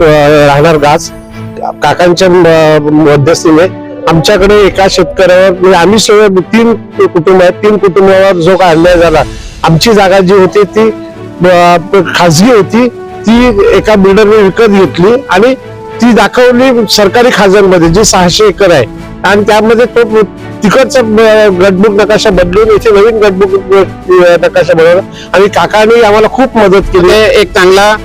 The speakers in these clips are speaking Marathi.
राहणार गाज काकांच्या म- मध्यस्थीने. आमच्याकडे एका शेतकऱ्यावर म्हणजे आम्ही सगळे तीन कुटुंब आहेत. तीन कुटुंबावर जो काय अन्याय झाला आमची जागा जी होती ती खाजगी होती. ती एका बिल्डरने विकत घेतली आणि ती दाखवली सरकारी खाजगी जी सहाशे एकर आहे. आणि त्यामध्ये तो तिकडचा गटबुक नकाशा बदलून इथे नवीन गटबुक नकाशा बनवला. आणि काकांनी आम्हाला खूप मदत केली. एक चांगला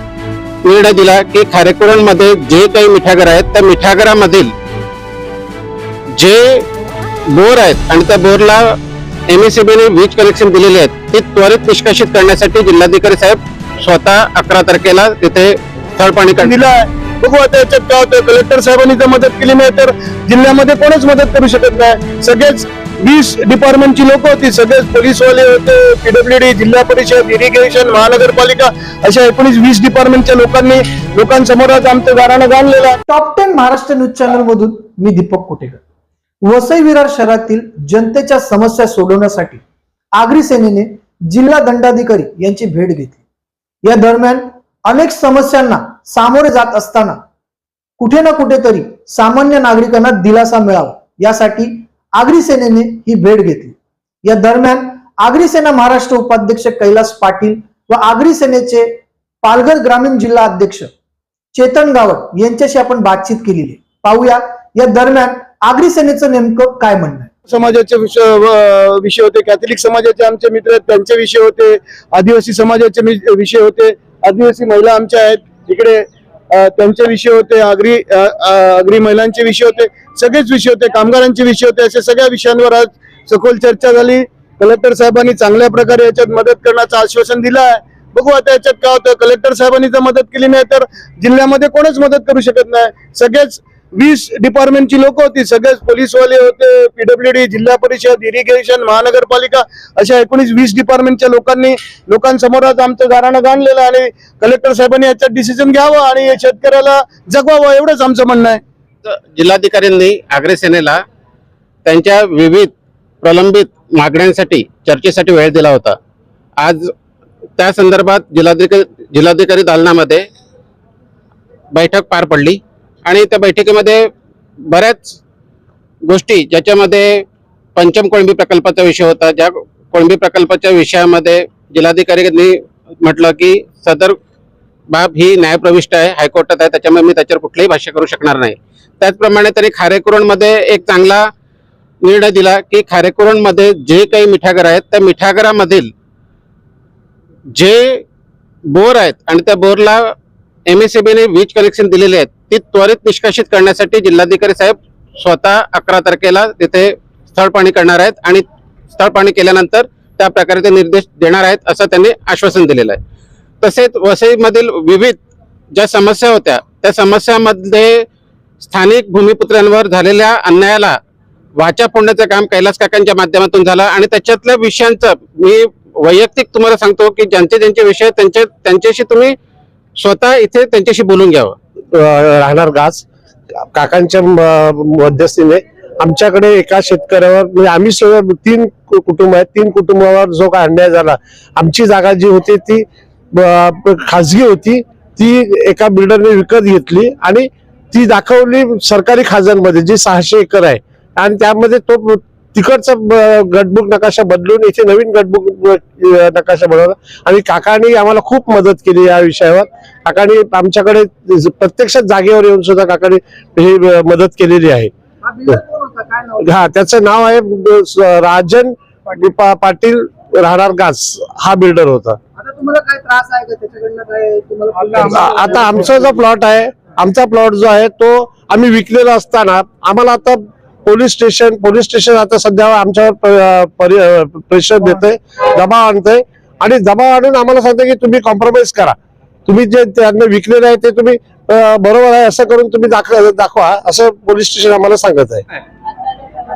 निर्णय दिला की खारेकुरणमध्ये जे काही मिठागर आहेत त्या मिठागरामधील जे बोर आहेत आणि त्या बोरला एमएससीबीने वीज कनेक्शन दिलेले आहेत ते त्वरित निष्कासित करण्यासाठी जिल्हाधिकारी साहेब स्वतः अकरा तारखेला तिथे स्थळ पाणी काढ- दिला बघू आता याच्यात काय होतं कलेक्टर साहेबांनी जर मदत केली नाही तर जिल्ह्यामध्ये कोणच मदत करू शकत नाही. सगळेच वीस डिपार्टमेंटची लोक होती. सगळेच पोलीसवाले होते पीडब्ल्यूडी जिल्हा परिषद इरिगेशन महानगरपालिका अशा एकोणीस वीस डिपार्टमेंटच्या लोकांनी लोकांसमोर आज आमचं गाराणं गाणलेलं आहे. Top ten Maharashtra news channel मधून मी दीपक कोटेकर. वसई विरार शहरातील जनतेच्या समस्या सोडवण्यासाठी आगरी सेनेने जिल्हा दंडाधिकारी यांची भेट घेतली. या दरम्यान अनेक समस्यांना सामोरे जात असताना कुठे ना कुठेतरी सामान्य नागरिकांना दिलासा मिळावा यासाठी आगरी सेनेने ही भेट घेतली. या दरम्यान आगरी सेना महाराष्ट्र उपाध्यक्ष कैलास पाटील व आगरी सेनेचे पालघर ग्रामीण जिल्हा अध्यक्ष चेतन गावत यांच्याशी आपण बातचीत केलेली. आहे. पाहूया या दरम्यान आगरी सेनेचं नेमकं काय म्हणणं आहे? समाजाचे विषय विषय होते कॅथलिक समाजाचे आमचे मित्र आहेत त्यांचे विषय होते आदिवासी समाजाचे विषय होते आदिवासी महिला आमच्या आहेत इकडे त्यांचे विषय होते आगरी आगरी महिलांचे विषय होते. सगळेच विषय होते कामगारांचे विषय होते अशा सगळ्या विषयांवर आज सखोल चर्चा झाली. कलेक्टर साहेबांनी चांगल्या प्रकारे याच्यात मदत करण्याचं आश्वासन दिलं आहे. बघू आता याच्यात काय होतं. कलेक्टर साहेबांनी जर मदत केली नाही तर जिल्ह्यामध्ये कोणच मदत करू शकत नाही. सगळेच वीस डिपार्टमेंटची लोक होती. सगळेच पोलीसवाले होते पीडब्ल्यूडी जिल्हा परिषद इरिगेशन महानगरपालिका अशा एकोणीस वीस डिपार्टमेंटच्या लोकांनी लोकांसमोर आज आमचं गाराणं गाणलेलं आणि कलेक्टर साहेबांनी याच्यात डिसिजन घ्यावं आणि शेतकऱ्याला जगवावं एवढंच आमचं म्हणणं आहे. जिल्हाधिकाऱ्यांनी आग्रे सेनेला त्यांच्या विविध प्रलंबित मागण्यांसाठी चर्चेसाठी वेळ दिला होता. आज त्या संदर्भात जिल्हाधिकारी जिल्हाधिकारी दालनामध्ये बैठक पार पडली आणि त्या बैठकीमध्ये बऱ्याच गोष्टी ज्याच्यामध्ये पंचम कोळंबी प्रकल्पाचा विषय होता ज्या कोळंबी प्रकल्पाच्या विषयामध्ये जिल्हाधिकाऱ्यांनी म्हटलं की सदर बाब ही न्यायप्रविष्ट आहे हायकोर्टात आहे त्याच्यामुळे मी त्याच्यावर कुठलंही भाष्य करू शकणार नाही. त्याचप्रमाणे त्यांनी खारेकुरणमध्ये एक चांगला निर्णय दिला की खारेकुरणमध्ये जे काही मिठागर आहेत त्या मिठागरामधील जे बोर आहेत आणि त्या बोरला बीने वीज कनेक्शन दिलेले आहेत ती त्वरित निष्कासित करण्यासाठी जिल्हाधिकारी साहेब स्वतः अकरा तारखेला तिथे स्थळ पाणी करणार आहेत आणि स्थळ पाणी केल्यानंतर त्या प्रकारे ते निर्देश देणार आहेत असं त्यांनी आश्वासन दिलेलं आहे. तसेच वसईमधील विविध ज्या समस्या होत्या त्या समस्यामध्ये स्थानिक भूमिपुत्रांवर झालेल्या अन्यायाला वाचा फोडण्याचं काम कैलास काकांच्या माध्यमातून झालं आणि त्याच्यातल्या विषयांचं मी वैयक्तिक तुम्हाला सांगतो की ज्यांचे ज्यांचे विषय आहेत, त्यांच्याशी तुम्ही स्वतः इथे त्यांच्याशी बोलून घ्यावं. राहणार घास काकांच्या म- मध्यस्थीने आमच्याकडे एका शेतकऱ्यावर म्हणजे आम्ही सगळं तीन कु- कुटुंब आहेत. तीन कुटुंबावर जो काय अन्याय झाला आमची जागा जी होती ती खाजगी होती. ती एका बिल्डरने विकत घेतली आणि ती दाखवली सरकारी खाजगी जी सहाशे एकर आहे. आणि त्यामध्ये तो तिकडचा गटबुक नकाशा बदलून इथे नवीन गटबुक नकाशा बनवला. आणि काकांनी आम्हाला खूप मदत केली या विषयावर. काकांनी आमच्याकडे प्रत्यक्षात जागेवर येऊन सुद्धा काकांनी ही मदत केलेली आहे. हा त्याचं नाव आहे राजन पाटील. राहणार गास. हा बिल्डर होता. आता तुम्हाला काय त्रास आहे का? त्याच्याकडनं काय तुम्हाला आ- आता आमचा जो प्लॉट आहे आमचा प्लॉट जो आहे तो आम्ही विकलेला असताना आम्हाला आता पोलीस स्टेशन पोलीस स्टेशन आता सध्या आमच्यावर प्रेशर देते दबाव आणतंय. आणि दबाव आणून आम्हाला सांगते की तुम्ही कॉम्प्रोमाइज करा. तुम्ही जे त्यांना विकलेलं आहे ते तुम्ही बरोबर आहे असं करून तुम्ही दाखवा दाखवा असं पोलीस स्टेशन आम्हाला सांगत आहे.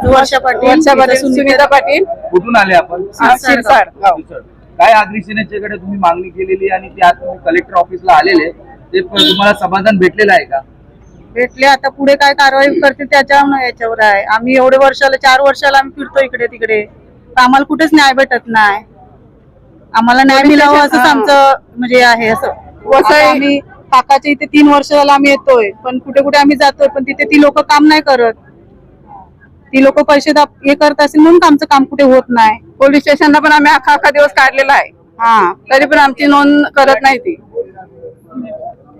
वर्षा पाटील वर्षा पाटील सुनीता सुनीता पाटील. कुठून आले आपण? शिरसाट. शिरसाट. शिरसाट. काय आगरी सेनेच्याकडे तुम्ही मागणी केलेली आणि ते आज तुम्ही कलेक्टर ऑफिसला आलेले? ते तुम्हाला समाधान भेटलेलं आहे का? भेटले आता पुढे काय कारवाई करते त्याच्यावर याच्यावर आहे. आम्ही एवढे वर्षाला चार वर्षाला आम्ही फिरतो इकडे तिकडे. तर आम्हाला कुठेच न्याय भेटत नाही. आम्हाला न्याय मिळावं असंच आमचं म्हणजे आहे असं. आम्ही काकाच्या इथे तीन वर्ष झालं आम्ही येतोय. पण कुठे कुठे आम्ही जातोय पण तिथे ती लोक काम नाही करत. ती लोक पैसे दाब- हे करत असेल म्हणून आमचं काम कुठे होत नाही. पोलीस स्टेशनला पण आम्ही अख्खा अख्खा दिवस काढलेला आहे. हा तरी पण आमची नोंद करत नाही ती.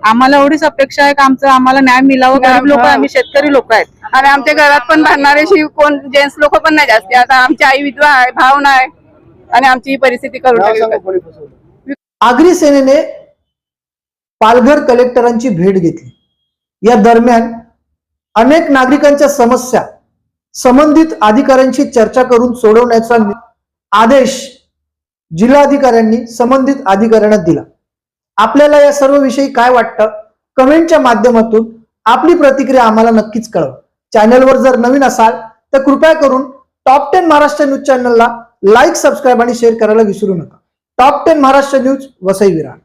आम्हाला एवढीच अपेक्षा आहे की आमचं आम्हाला न्याय मिळावं? गरीब लोक. आम्ही शेतकरी लोक आहेत. आणि आमच्या घरात पण भांडणारे शिव कोण जेंट्स लोक पण नाही जास्ती. आता आमची आई विधवा आहे भाव नाही. आणि आमची ही परिस्थिती करून आगरी सेनेने पालघर कलेक्टरांची भेट घेतली. या दरम्यान अनेक नागरिकांच्या समस्या संबंधित अधिकाऱ्यांशी चर्चा करून सोडवण्याचा आदेश जिल्हाधिकाऱ्यांनी संबंधित अधिकाऱ्यांना दिला. आपल्याला या सर्व विषयी काय वाटतं? कमेंटच्या माध्यमातून आपली प्रतिक्रिया आम्हाला नक्कीच कळव. चॅनलवर जर नवीन असाल तर कृपया करून टॉप टेन महाराष्ट्र न्यूज चॅनलला लाईक सबस्क्राईब आणि शेअर करायला विसरू नका. Top ten Maharashtra news Vasai Virar